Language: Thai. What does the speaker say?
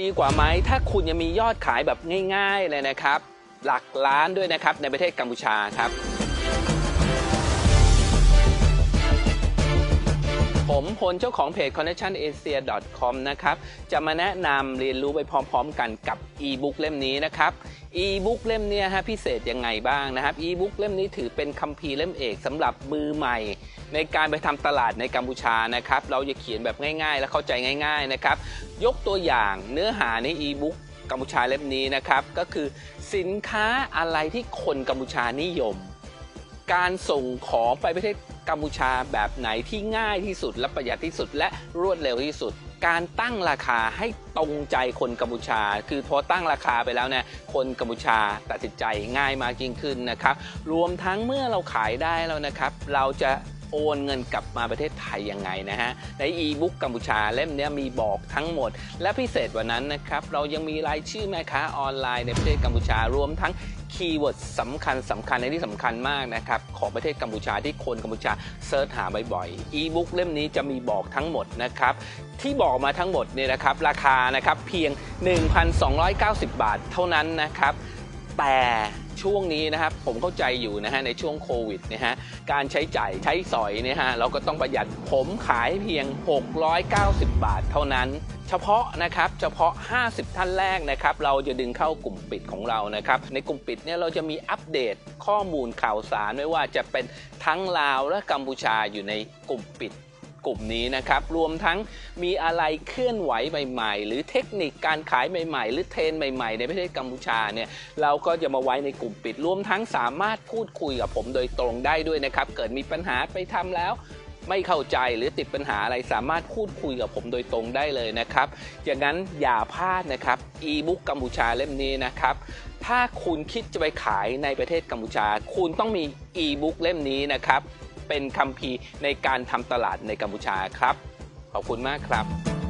ดีกว่าไหมถ้าคุณยังมียอดขายแบบง่าย ๆเลยนะครับ หลักล้านด้วยนะครับในประเทศกัมพูชาครับ มพลเจ้าของเพจ connectionasia.com นะครับ จะมาแนะนำเรียนรู้ไปพร้อมๆกันกับ e-book เล่มนี้นะครับ e-book เล่มนี้ฮะพิเศษยังไงบ้างนะครับ e-book เล่มนี้ถือเป็นคัมภีร์เล่มเอกสำหรับมือใหม่ ในการไปทำตลาดในกัมพูชานะครับ เราจะเขียนแบบง่ายๆ และเข้าใจง่าย ๆนะครับ ยกตัวอย่างเนื้อหาใน e-book กัมพูชาเล่มนี้นะครับ ก็คือสินค้าอะไรที่คนกัมพูชานิยม การส่งของไปประเทศกัมพูชาแบบไหนที่ง่ายที่สุดและประหยัดที่สุดและรวดเร็วที่สุด การตั้งราคาให้ตรงใจคนกัมพูชา คือพอตั้งราคาไปแล้วเนี่ยคนกัมพูชาตัดสินใจง่ายมากยิ่งขึ้นนะครับ รวมทั้งเมื่อเราขายได้แล้วนะครับ เราจะ โอนเงินกลับมาประเทศไทยยังไงนะฮะ ในอีบุ๊กกัมพูชาเล่มนี้มีบอกทั้งหมด และพิเศษกว่านั้นนะครับเรายังมีรายชื่อแม่ค้าออนไลน์ในประเทศกัมพูชารวมทั้งคีย์เวิร์ดสำคัญสำคัญในที่สำคัญมากนะครับของประเทศกัมพูชาที่คนกัมพูชาเซิร์ชหาบ่อยๆอีบุ๊กเล่มนี้จะมีบอกทั้งหมดนะครับที่บอกมาทั้งหมดเนี่ยนะครับราคานะครับเพียง 1,290 บาทเท่านั้นนะครับ แต่ช่วงนี้นะครับผมเข้าใจอยู่นะฮะในช่วงโควิดนะฮะการใช้จ่ายใช้สอยเนี่ยฮะเราก็ต้องประหยัดผมขายเพียง 690 บาทเท่านั้น เฉพาะนะครับเฉพาะ 50 ท่านแรกนะครับเราจะดึงเข้ากลุ่มปิดของเรานะครับในกลุ่มปิดเนี่ยเราจะมีอัปเดตข้อมูลข่าวสารไม่ว่าจะเป็นทั้งลาวและกัมพูชาอยู่ในกลุ่มปิด กลุ่มนี้นะครับ รวมทั้งมีอะไรเคลื่อนไหวใหม่ ๆ หรือเทคนิคการขายใหม่ ๆ หรือเทรนใหม่ ๆ ในประเทศกัมพูชาเนี่ยเราก็จะมาไว้ในกลุ่มปิด รวมทั้งสามารถพูดคุยกับผมโดยตรงได้ด้วยนะครับ เกิดมีปัญหาไปทำแล้วไม่เข้าใจหรือติดปัญหาอะไรสามารถพูดคุยกับผมโดยตรงได้เลยนะครับอย่างนั้นอย่าพลาดนะครับ e-book กัมพูชาเล่มนี้นะครับ ถ้าคุณคิดจะไปขายในประเทศกัมพูชา คุณต้องมี e-book เล่มนี้นะครับ เป็นคัมภีร์ในการทำตลาดในกัมพูชาครับ ขอบคุณมากครับ